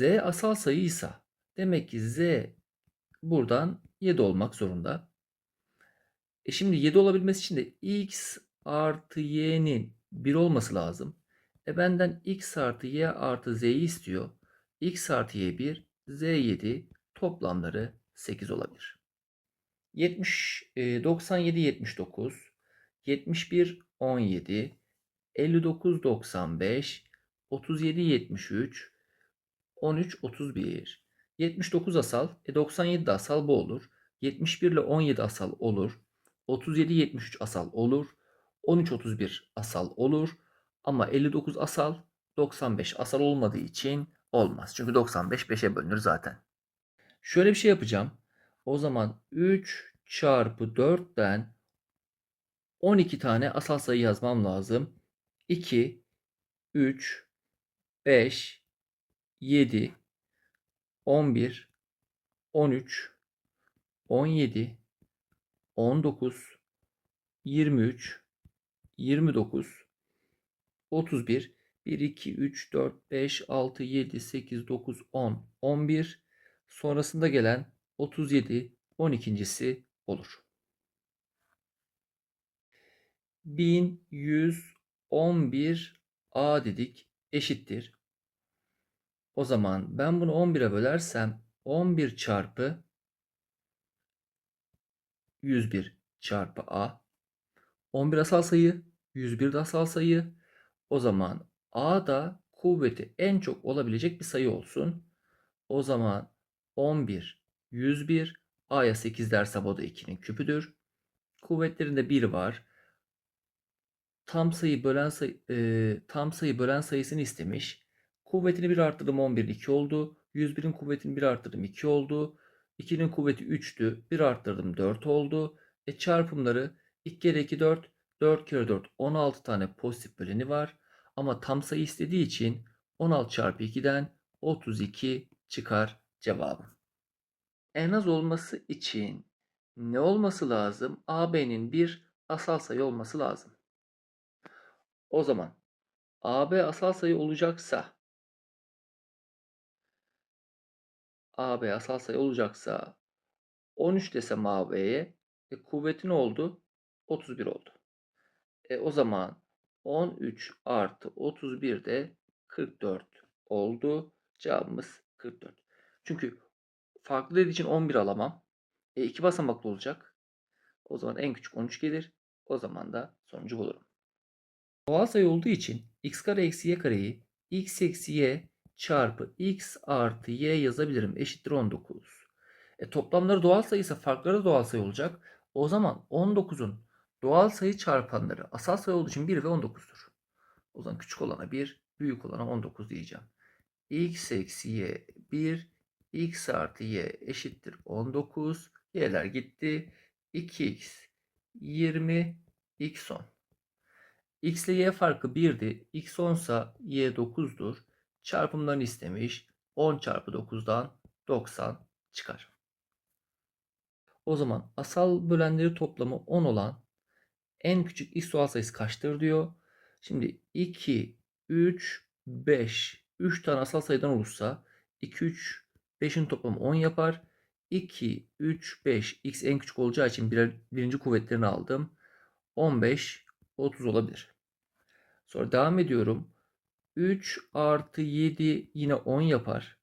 z asal sayıysa demek ki z buradan 7 olmak zorunda. E şimdi 7 olabilmesi için de x artı y'nin 1 olması lazım. E benden x artı y artı z'yi istiyor. x artı y 1, z 7 toplamları 8 olabilir. 70, e, 97, 79, 71, 17, 59, 95, 37, 73, 13, 31. 79 asal, e 97 de asal bu olur. 71 ile 17 asal olur. 37, 73 asal olur. 13, 31 asal olur. Ama 59 asal, 95 asal olmadığı için olmaz. Çünkü 95 5'e bölünür zaten. Şöyle bir şey yapacağım. O zaman 3 çarpı 4'ten 12 tane asal sayı yazmam lazım. 2, 3, 5, 7, 11, 13, 17, 19, 23, 29, 31, 1, 2, 3, 4, 5, 6, 7, 8, 9, 10, 11. Sonrasında gelen 37, 12.si olur. 1111 A dedik eşittir. O zaman ben bunu 11'e bölersem 11 çarpı 101 çarpı A. 11 asal sayı, 101 de asal sayı. O zaman A da kuvveti en çok olabilecek bir sayı olsun. O zaman 11, 101, A'ya 8 dersem o da 2'nin küpüdür. Kuvvetlerinde 1 var. Tam sayı bölen sayı, e, tam sayı bölen sayısını istemiş. Kuvvetini 1 arttırdım 11 2 oldu. 101'in kuvvetini 1 arttırdım 2 oldu. 2'nin kuvveti 3'tü. 1 arttırdım 4 oldu. E çarpımları 2 kere 2 4. 4 kere 4 16 tane pozitif böleni var. Ama tam sayı istediği için 16 çarpı 2'den 32 çıkar cevabım. En az olması için ne olması lazım? AB'nin bir asal sayı olması lazım. O zaman AB asal sayı olacaksa AB asal sayı olacaksa 13 desem AB'ye e, kuvveti ne oldu? 31 oldu. E, o zaman 13 artı 31 de 44 oldu. Cevabımız 44. Çünkü farklı dediği için 11 alamam. E, iki basamaklı olacak. O zaman en küçük 13 gelir. O zaman da sonucu bulurum. Doğal sayı olduğu için x kare eksi y kareyi x eksi y çarpı x artı y yazabilirim. Eşittir 19. E, toplamları doğal sayıysa farkları da doğal sayı olacak. O zaman 19'un doğal sayı çarpanları asal sayı olduğu için 1 ve 19'dur. O zaman küçük olana 1, büyük olana 19 diyeceğim. x eksi y 1, x artı y eşittir 19. Y'ler gitti. 2x 20, x 10. X ile y farkı 1'di. X 10 ise y 9'dur. Çarpımlarını istemiş. 10 çarpı 9'dan 90 çıkar. O zaman asal bölenleri toplamı 10 olan en küçük x doğal sayısı kaçtır diyor. Şimdi 2, 3, 5. 3 tane asal sayıdan olursa 2, 3, 5'in toplamı 10 yapar. 2, 3, 5. X en küçük olacağı için birer, birinci kuvvetlerini aldım. 15, 30 olabilir. Sonra devam ediyorum. 3 artı 7 yine 10 yapar.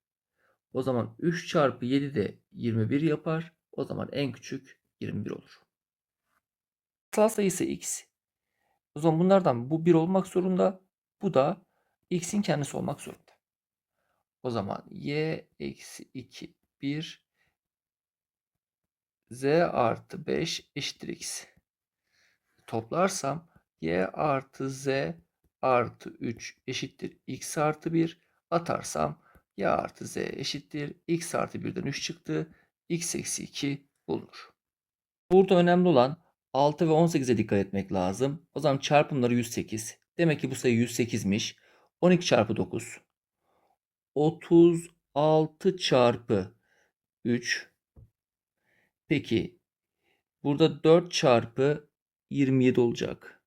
O zaman 3 çarpı 7 de 21 yapar. O zaman en küçük 21 olur. Asal sayısı x. O zaman bunlardan bu 1 olmak zorunda. Bu da x'in kendisi olmak zorunda. O zaman y eksi 2 1 z artı 5 eşittir x. Toplarsam y artı z artı 3 eşittir x artı 1 atarsam y artı z eşittir x artı 1'den 3 çıktı. x eksi 2 bulunur. Burada önemli olan 6 ve 18'e dikkat etmek lazım. O zaman çarpımları 108. Demek ki bu sayı 108'miş. 12 çarpı 9. 36 çarpı 3. Peki burada 4 çarpı 27 olacak.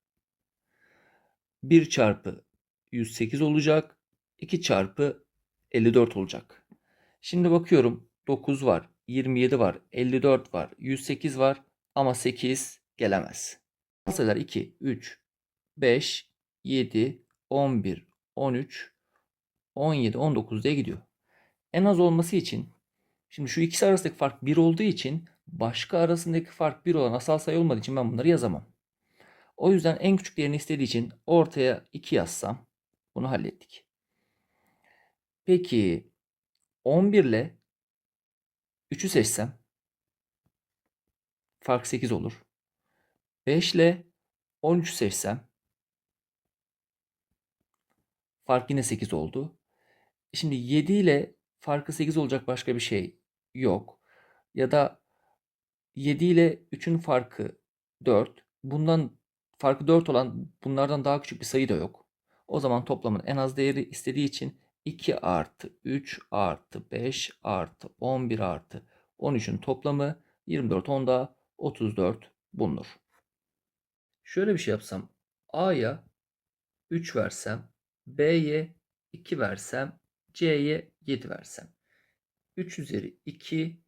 1 çarpı 108 olacak. 2 çarpı 54 olacak. Şimdi bakıyorum 9 var, 27 var, 54 var, 108 var ama 8 gelemez. Sayılar 2, 3, 5, 7, 11, 13, 17, 19 diye gidiyor. En az olması için şimdi şu ikisi arasındaki fark 1 olduğu için başka arasındaki fark 1 olan asal sayı olmadığı için ben bunları yazamam. O yüzden en küçük değerini istediği için ortaya 2 yazsam bunu hallettik. Peki 11 ile 3'ü seçsem fark 8 olur. 5 ile 13 seçsem fark yine 8 oldu. Şimdi 7 ile farkı 8 olacak başka bir şey yok. Ya da 7 ile 3'ün farkı 4. Bundan farkı 4 olan bunlardan daha küçük bir sayı da yok. O zaman toplamın en az değeri istediği için 2 artı 3 artı 5 artı 11 artı 13'ün toplamı 24 onda 34 bulunur. Şöyle bir şey yapsam A'ya 3 versem B'ye 2 versem C'ye 7 versem 3 üzeri 2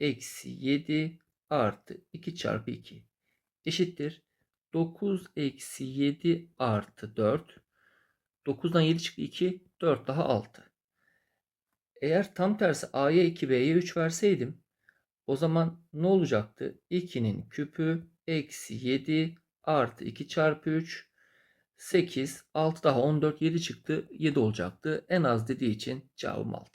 eksi 7 artı 2 çarpı 2 eşittir 9 eksi 7 artı 4 9'dan 7 çıktı 2 4 daha 6 eğer tam tersi A'ya 2 B'ye 3 verseydim o zaman ne olacaktı? 2'nin küpü eksi 7 artı 2 çarpı 3 8 6 daha 14 7 çıktı 7 olacaktı. En az dediği için cevabım 6.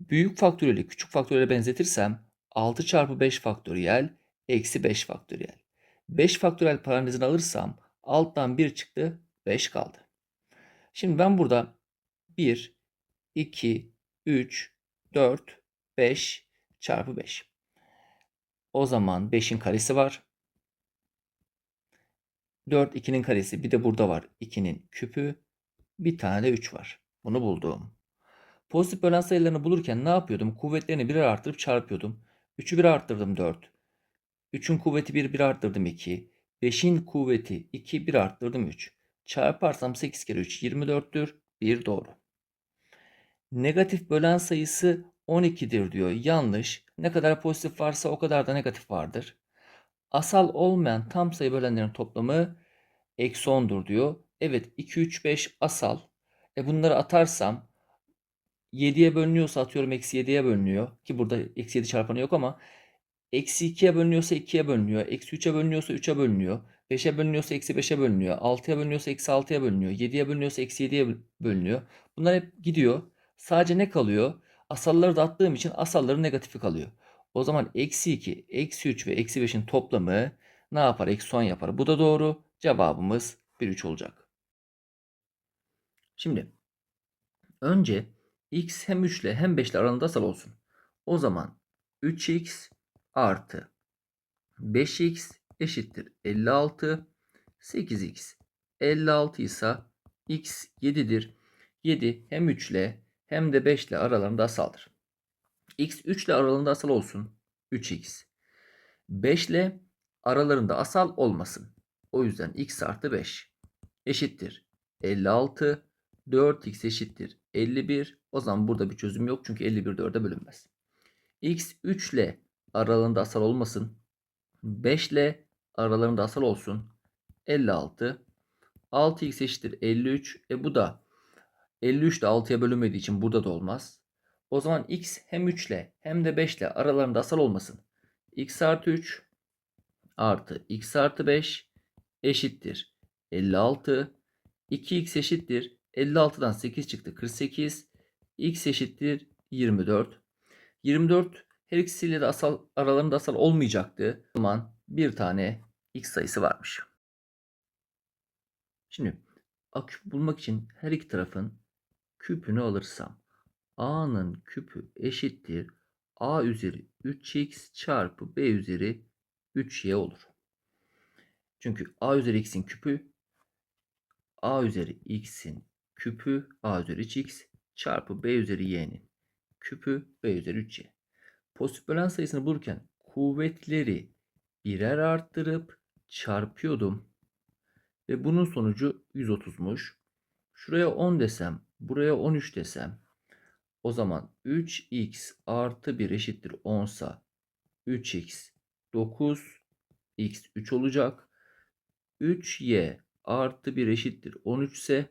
Büyük faktöriyeli küçük faktöriyele benzetirsem 6 çarpı 5 faktöriyel eksi 5 faktöriyel. 5 faktöriyel parantezini alırsam alttan 1 çıktı 5 kaldı. Şimdi ben burada 1, 2, 3, 4, 5 çarpı 5. O zaman 5'in karesi var. 4 2'nin karesi bir de burada var 2'nin küpü. Bir tane de 3 var. Bunu buldum. Pozitif bölen sayılarını bulurken ne yapıyordum? Kuvvetlerini birer arttırıp çarpıyordum. 3'ü 1 arttırdım 4. 3'ün kuvveti 1 1 arttırdım 2. 5'in kuvveti 2 1 arttırdım 3. Çarparsam 8 kere 3 24'tür. 1 doğru. Negatif bölen sayısı 12'dir diyor. Yanlış. Ne kadar pozitif varsa o kadar da negatif vardır. Asal olmayan tam sayı bölenlerin toplamı eksi 10'dur diyor. Evet 2, 3, 5 asal. E bunları atarsam 7'ye bölünüyorsa atıyorum eksi 7'ye bölünüyor. Ki burada eksi 7 çarpanı yok ama eksi 2'ye bölünüyorsa 2'ye bölünüyor. Eksi 3'e bölünüyorsa 3'e bölünüyor. 5'e bölünüyorsa eksi 5'e bölünüyor. 6'ya bölünüyorsa eksi 6'ya bölünüyor. 7'ye bölünüyorsa eksi 7'ye bölünüyor. Bunlar hep gidiyor. Sadece ne kalıyor? Asalları da attığım için asalların negatifi kalıyor. O zaman eksi 2, eksi 3 ve eksi 5'in toplamı ne yapar? Eksi 10 yapar. Bu da doğru. Cevabımız 1, 3 olacak. Şimdi önce x hem 3 ile hem 5 ile aralığında asal olsun. O zaman 3x artı 5x eşittir 56. 8x 56 ise x 7'dir. 7 hem 3 ile hem de 5 ile aralarında asaldır. x 3 ile aralarında asal olsun. 3x. 5 ile aralarında asal olmasın. O yüzden x artı 5 eşittir. 56. 4x eşittir. 51. O zaman burada bir çözüm yok. Çünkü 51 4'e bölünmez. x 3 ile aralarında asal olmasın. 5 ile aralarında asal olsun. 56. 6x eşittir 53. E bu da 53 de 6'ya bölünmediği için burada da olmaz. O zaman x hem 3 ile hem de 5 ile aralarında asal olmasın. x artı 3 artı x artı 5 eşittir 56. 2x eşittir 56'dan 8 çıktı 48. x eşittir 24. 24 her ikisiyle de asal aralarında asal olmayacaktı. O zaman bir tane x sayısı varmış. Şimdi a küp bulmak için her iki tarafın küpünü alırsam a'nın küpü eşittir a üzeri 3x çarpı b üzeri 3y olur. Çünkü a üzeri x'in küpü a üzeri x'in küpü a üzeri 3x çarpı b üzeri y'nin küpü b üzeri 3y. Pozitif bölen sayısını bulurken kuvvetleri birer arttırıp çarpıyordum. Ve bunun sonucu 130'muş. Şuraya 10 desem, buraya 13 desem O zaman 3x artı 1 eşittir 10 sa 3x 9 x 3 olacak. 3y artı 1 eşittir 13 ise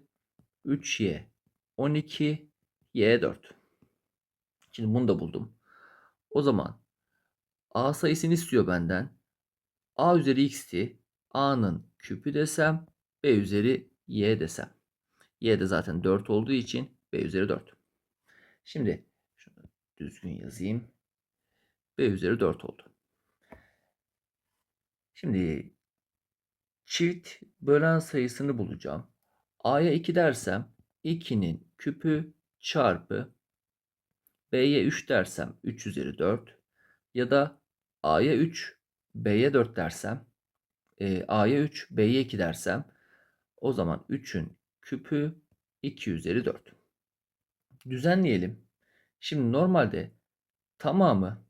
3y 12 y 4. Şimdi bunu da buldum. O zaman a sayısını istiyor benden. a üzeri x'ti. a'nın küpü desem b üzeri y desem. y de zaten 4 olduğu için b üzeri 4. Şimdi şunu düzgün yazayım. b üzeri 4 oldu. Şimdi çift bölen sayısını bulacağım. a'ya 2 dersem 2'nin küpü çarpı b'ye 3 dersem 3 üzeri 4 ya da a'ya 3 b'ye 4 dersem e, a'ya 3 b'ye 2 dersem o zaman 3'ün küpü 2 üzeri 4. Düzenleyelim. Şimdi normalde tamamı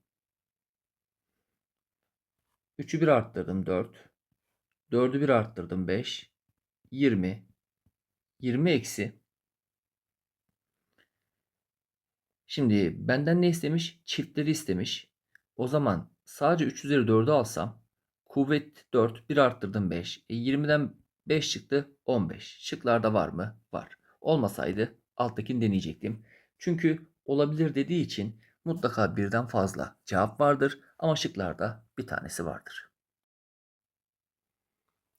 3'ü 1 arttırdım 4. 4'ü 1 arttırdım 5. 20. 20 eksi. Şimdi benden ne istemiş? Çiftleri istemiş. O zaman sadece 3 üzeri 4'ü alsam kuvvet 4 1 arttırdım 5. E 20'den 5 çıktı 15. Şıklarda var mı? Var. Olmasaydı alttakini deneyecektim. Çünkü olabilir dediği için mutlaka birden fazla cevap vardır ama şıklarda bir tanesi vardır.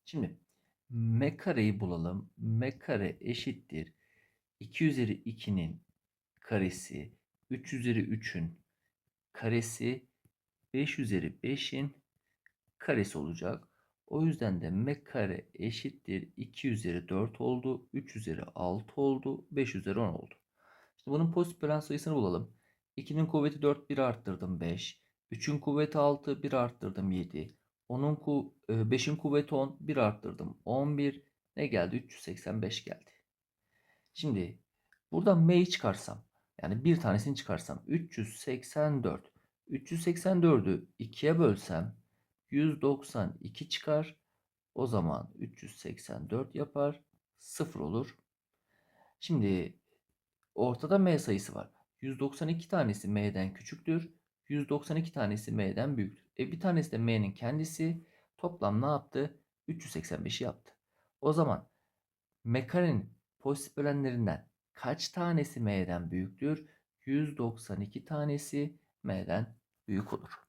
Şimdi m kareyi bulalım. m kare eşittir. 2 üzeri 2'nin karesi, 3 üzeri 3'ün karesi, 5 üzeri 5'in karesi olacak. O yüzden de m kare eşittir 2 üzeri 4 oldu, 3 üzeri 6 oldu, 5 üzeri 10 oldu. Şimdi bunun pozitif bölen sayısını bulalım. 2'nin kuvveti 4, 1 arttırdım 5. 3'ün kuvveti 6, 1 arttırdım 7. 10'un ku 5'in kuvveti 10, 1 arttırdım 11. Ne geldi? 385 geldi. Şimdi buradan m'yi çıkarsam yani bir tanesini çıkarsam 384. 384'ü 2'ye bölsem 192 çıkar. O zaman 384 yapar. 0 olur. Şimdi ortada m sayısı var. 192 tanesi m'den küçüktür. 192 tanesi m'den büyüktür. E bir tanesi de m'nin kendisi. Toplam ne yaptı? 385'i yaptı. O zaman m karenin pozitif bölenlerinden kaç tanesi m'den büyüktür? 192 tanesi m'den büyük olur.